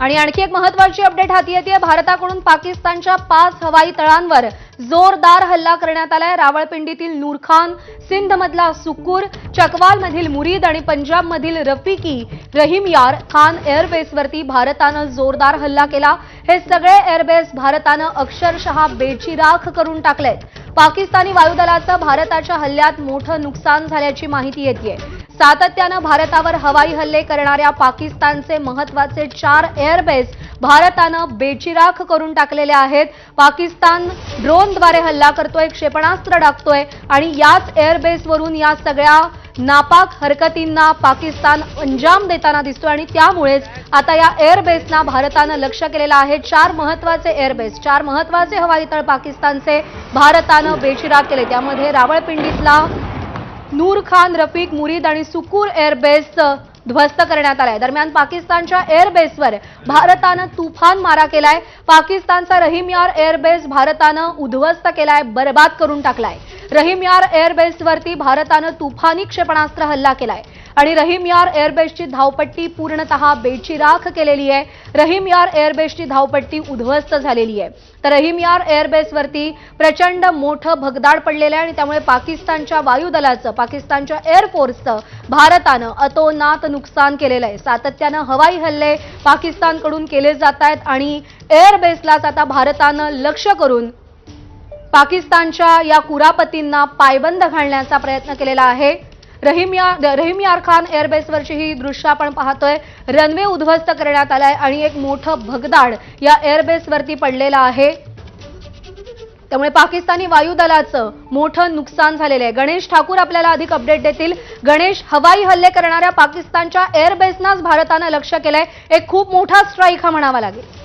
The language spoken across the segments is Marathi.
आणि आणखी एक महत्वाची अपडेट हाती येते. भारताकडून पाकिस्तानच्या पाच हवाई तळांवर जोरदार हल्ला करण्यात आलाय. रावळपिंडीतील नूरखान सिंधमधला सुकूर चकवालमधील मुरीद आणि पंजाबमधील रफिकी रहीम यार खान एअरबेसवरती भारतानं जोरदार हल्ला केला. हे सगळे एअरबेस भारतानं अक्षरशः बेचिराख करून टाकलेत. पाकिस्तानी वायुदलाचं भारताच्या हल्ल्यात मोठं नुकसान झाल्याची माहिती येते सातत्यानं भारतावर हवाई हल्ले करणाऱ्या पाकिस्तानचे महत्त्वाचे चार एअरबेस भारतानं बेचिराख करून टाकलेले आहेत. पाकिस्तान ड्रोनद्वारे हल्ला करतोय क्षेपणास्त्र टाकतोय आणि याच एअरबेसवरून या सगळ्या नापाक हरकतींना पाकिस्तान अंजाम देताना दिसतोय आणि त्यामुळेच आता या एअरबेसना भारतानं लक्ष केलेलं आहे. चार महत्त्वाचे एअरबेस चार महत्त्वाचे हवाई तळ पाकिस्तानचे भारतानं बेचिराख केले. त्यामध्ये रावळपिंडीतला नूर खान रफीक मुरीद आणि सुकूर एअरबेस ध्वस्त करण्यात आलाय. दरम्यान पाकिस्तानच्या एअरबेसवर भारतानं तुफान मारा केलाय. पाकिस्तानचा रहीम यार एअरबेस भारतानं उद्ध्वस्त केलाय बरबाद करून टाकलाय. रहीम यार एअरबेसवरती भारतानं तुफानी क्षेपणास्त्र हल्ला केलाय. आणि रहीम यार एअरबेसची धावपट्टी पूर्णतः बेचिराख केलेली आहे. रहीम यार एअरबेसची धावपट्टी उद्ध्वस्त झालेली आहे. तर रहीम यार एअरबेसवरती प्रचंड मोठं भगदाड पडलेलं आहे आणि त्यामुळे पाकिस्तानच्या वायुदलाचं पाकिस्तानच्या एअरफोर्सचं भारतानं अतोनात नुकसान केलेलं आहे. सातत्यानं हवाई हल्ले पाकिस्तानकडून केले जात आहेत आणि एअरबेसलाच आता भारतानं लक्ष करून पाकिस्तानच्या या कुरापतींना पायबंद घालण्याचा प्रयत्न केलेला आहे. रहीम या रहीम यार खान एअरबेसवरची ही दृश्य आपण पाहतोय. रनवे उद्ध्वस्त करण्यात आलाय आणि एक मोठं भगदाड या एअरबेसवरती पडलेलं आहे. त्यामुळे पाकिस्तानी वायुदलाचं मोठं नुकसान झालेलं आहे. गणेश ठाकूर आपल्याला अधिक अपडेट देतील. गणेश हवाई हल्ले करणाऱ्या पाकिस्तानच्या एअरबेसनाच भारतानं लक्ष केलंय. एक खूप मोठा स्ट्राईक हा म्हणावा लागेल.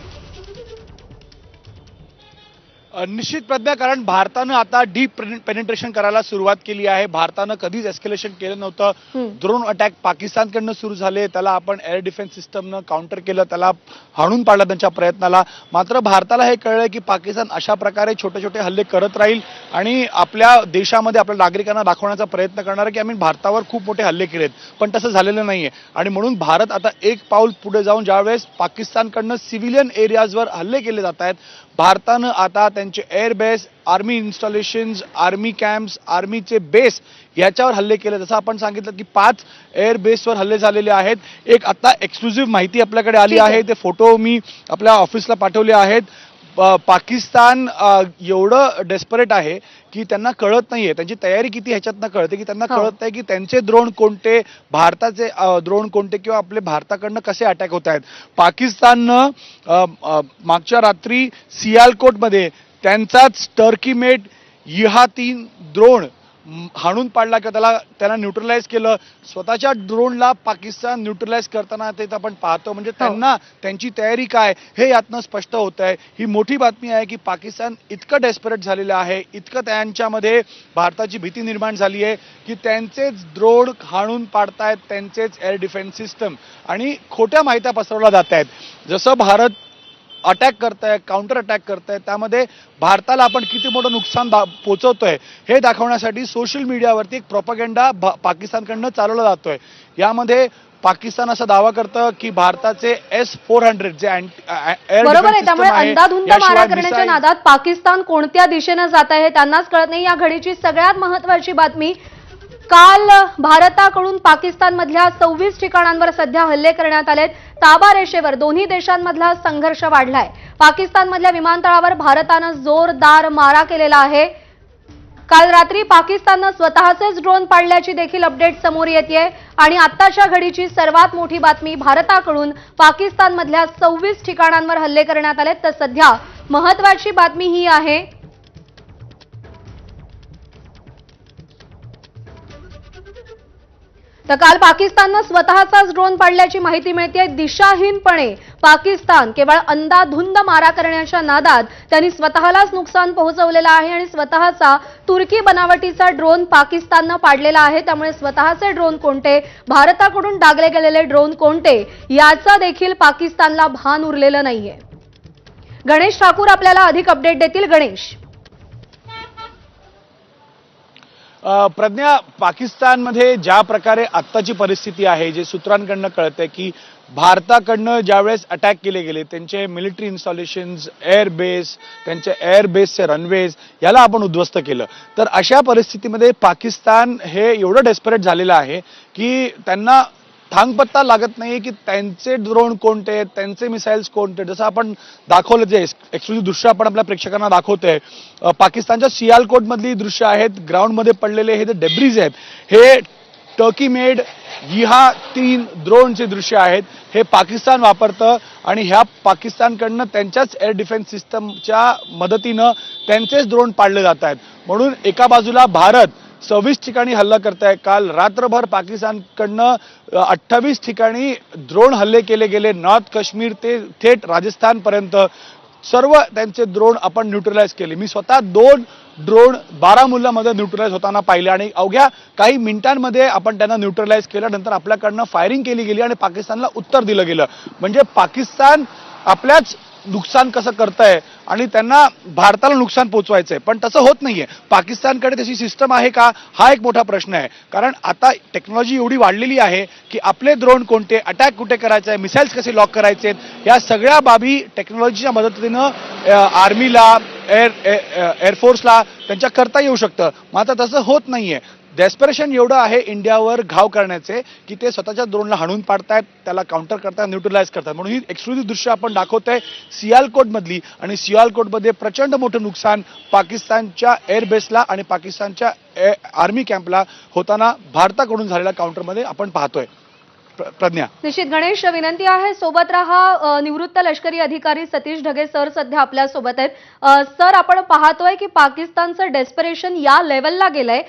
निश्चित प्रज्ञा कारण भारतानं आता डीप पेनिट्रेशन करायला सुरुवात केली आहे. भारतानं कधीच एस्केलेशन केलं नव्हतं. ड्रोन अटॅक पाकिस्तानकडनं सुरू झाले. त्याला आपण एअर डिफेन्स सिस्टमनं काउंटर केलं. त्याला हाणून पाडलं त्यांच्या प्रयत्नाला. मात्र भारताला हे कळलंय की पाकिस्तान अशा प्रकारे छोटे छोटे हल्ले करत राहील आणि आपल्या देशामध्ये आपल्या नागरिकांना दाखवण्याचा प्रयत्न करणार आहे की आम्ही भारतावर खूप मोठे हल्ले केलेत पण तसं झालेलं नाहीये. आणि म्हणून भारत आता एक पाऊल पुढे जाऊन ज्यावेळेस पाकिस्तानकडनं सिव्हिलियन एरियाजवर हल्ले केले जात आहेत भारतानं आता त्यांचे airbase army installations army camps आर्मीचे base याच्यावर हल्ले केले. जसं आपण सांगितलं की पाच एअर बेसवर हल्ले झालेले आहेत. एक आता एक्सक्लुझिव्ह माहिती आपल्याकडे आली आहे. ते फोटो मी आपल्या ऑफिसला पाठवले आहेत. पाकिस्तान एवढं डेस्परेट आहे की त्यांना कळत नाहीये त्यांची तयारी किती ह्याच्यातनं कळते की त्यांना हो. कळत नाही की त्यांचे द्रोण कोणते भारताचे द्रोण कोणते किंवा आपले भारताकडनं कसे अटॅक होत आहेत पाकिस्ताननं मागच्या रात्री सियालकोटमध्ये त्यांचाच टर्की मेड इहा तीन द्रोण हाणून पाडला किंवा त्याला त्याला न्यूट्रलाइज केलं. स्वतःच्या ड्रोनला पाकिस्तान न्यूट्रलाइज करताना ते आपण पाहतो. म्हणजे त्यांना त्यांची तयारी काय हे यातनं स्पष्ट होत आहे ही मोठी बातमी आहे की पाकिस्तान इतकं डेस्परेट झालेलं आहे इतकं त्यांच्यामध्ये भारताची भीती निर्माण झाली आहे की त्यांचेच ड्रोन हाणून पाडतायत त्यांचेच एअर डिफेन्स सिस्टम आणि खोट्या माहित्या पसरवल्या जात आहेत जसं भारत अटॅक करताय काउंटर अटॅक करताय त्यामध्ये भारताला आपण किती मोठं नुकसान पोचवतोय हे दाखवण्यासाठी सोशल मीडियावरती एक प्रोपगेंडा पाकिस्तानकडनं चालवला जातोय. यामध्ये पाकिस्तान असा दावा करतं की भारताचे एस फोर हंड्रेड जे बरोबर आहे त्यामुळे याशिवाय मारा करण्याच्या नादात पाकिस्तान कोणत्या दिशेनं जात आहे त्यांनाच कळत नाही. या घडीची सगळ्यात महत्वाची बातमी काल भारताकडून पाकिस्तानमधल्या सव्वीस ठिकाणांवर सध्या हल्ले करण्यात आलेत. ताबा रेषेवर दोन्ही देशांमधला संघर्ष वाढलाय. पाकिस्तानमधल्या विमानतळावर भारतानं जोरदार मारा केलेला आहे. काल रात्री पाकिस्ताननं स्वतःचेच ड्रोन पाडल्याची देखील अपडेट समोर येते आणि आत्ताच्या घडीची सर्वात मोठी बातमी भारताकडून पाकिस्तानमधल्या सव्वीस ठिकाणांवर हल्ले करण्यात आले तर सध्या महत्वाची बातमी ही आहे. तर काल पाकिस्ताननं स्वतःचाच ड्रोन पाडल्याची माहिती मिळते दिशाहीनपणे पाकिस्तान केवळ अंदाधुंद मारा करण्याच्या नादात त्यांनी स्वतःलाच नुकसान पोहोचवलेलं आहे आणि स्वतःचा तुर्की बनावटीचा ड्रोन पाकिस्ताननं पाडलेला आहे. त्यामुळे स्वतःचे ड्रोन कोणते भारताकडून डागले गेलेले ड्रोन कोणते याचा देखील पाकिस्तानला भान उरलेलं नाहीये. गणेश ठाकूर आपल्याला अधिक अपडेट देतील. गणेश. प्रज्ञा पाकिस्तानमध्ये ज्या प्रकारे आत्ताची परिस्थिती आहे जे सूत्रांकडनं कळतंय की भारताकडनं ज्यावेळेस अटॅक केले गेले त्यांचे मिलिटरी इन्स्टॉलेशन्स एअर बेस त्यांचे एअर बेसचे रनवेज याला आपण उद्ध्वस्त केलं. तर अशा परिस्थितीमध्ये पाकिस्तान हे एवढं डेस्परेट झालेलं आहे की त्यांना थांगपत्ता लागत नाही की त्यांचे ड्रोन कोणते आहेत त्यांचे मिसाईल्स कोणते जसं आपण दाखवलं जे एक्सक्लुझिव्ह दृश्य आपण आपल्या प्रेक्षकांना दाखवतोय पाकिस्तानच्या सियालकोटमधली दृश्य आहेत ग्राउंडमध्ये पडलेले हे जे डेब्रीज आहेत हे टर्की मेड ह्या तीन ड्रोनचे दृश्य आहेत. हे पाकिस्तान वापरतं आणि ह्या पाकिस्तानकडनं त्यांच्याच एअर डिफेन्स सिस्टमच्या मदतीनं त्यांचेच ड्रोन पाडले जात आहेत. म्हणून एका बाजूला भारत सव्वीस ठिकाणी हल्ला करताय. काल रात्रभर पाकिस्तानकडनं अठ्ठावीस ठिकाणी द्रोण हल्ले केले गेले. नॉर्थ काश्मीर ते थेट राजस्थानपर्यंत सर्व त्यांचे द्रोण आपण न्यूट्रलाइज केले. मी स्वतः दोन ड्रोन बारामुल्लामध्ये न्यूट्रलाइज होताना पाहिले आणि अवघ्या काही मिनिटांमध्ये आपण त्यांना न्यूट्रलाइज केलं. नंतर आपल्याकडनं फायरिंग केली गेली आणि पाकिस्तानला उत्तर दिलं गेलं. म्हणजे पाकिस्तान आपल्याच नुकसान कसं करताय आणि त्यांना भारताला नुकसान पोचवायचंय. पण तसं होत नाहीये. पाकिस्तानकडे तशी सिस्टम आहे का? हा एक मोठा प्रश्न आहे. कारण आता टेक्नॉलॉजी एवढी वाढलेली आहे की आपले द्रोण कोणते अटॅक कुठे करायचे आहे मिसाईल्स कसे लॉक करायचे या सगळ्या बाबी टेक्नॉलॉजीच्या मदतीनं आर्मीला एअर एअरफोर्सला त्यांच्या करता येऊ शकतं. मात्र तसं होत नाहीये. डेस्परेशन एवढं आहे इंडियावर घाव करण्याचे की ते स्वतःच्या द्रोणला हाणून पाडतायत त्याला काउंटर करतायत न्यूट्रलाइज करतात म्हणून ही एक्सक्लुझिव्ह दृश्य आपण दाखवतोय सियालकोटमधली आणि सियालकोटमध्ये प्रचंड मोठं नुकसान पाकिस्तानच्या एअरबेसला आणि पाकिस्तानच्या आर्मी कॅम्पला होताना भारताकडून झालेल्या काउंटरमध्ये आपण पाहतोय. प्र- प्रज्ञा. निश्चित गणेश विनंती आहे सोबत राहा निवृत्त लष्करी अधिकारी सतीश ढगे सर सध्या आपल्यासोबत आहेत सर आपण पाहतोय की पाकिस्तानचं डेस्परेशन या लेवलला गेलंय.